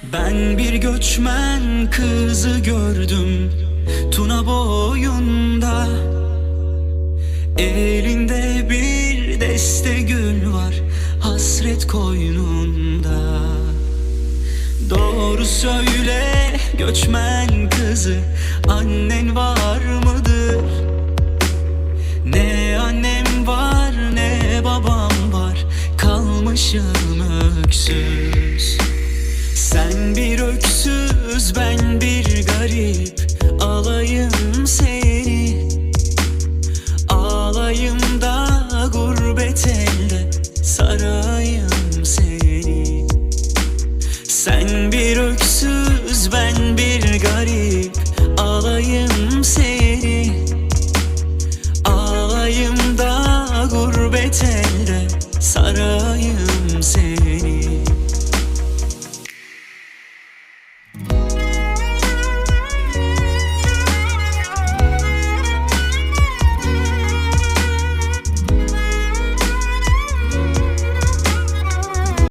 Ben bir göçmen kızı gördüm Tuna boyunda Elinde bir deste gül var Hasret koynunda Doğru söyle göçmen kızı Annen var mıdır? Ne annem var ne babam var Kalmışım öksüz Sen bir öksüz ben bir garip. Alayım seni. Ağlayım da gurbet elde. Sarayım seni. Sen bir öksüz ben bir garip. Alayım seni. Ağlayım da gurbet elde. Sarayım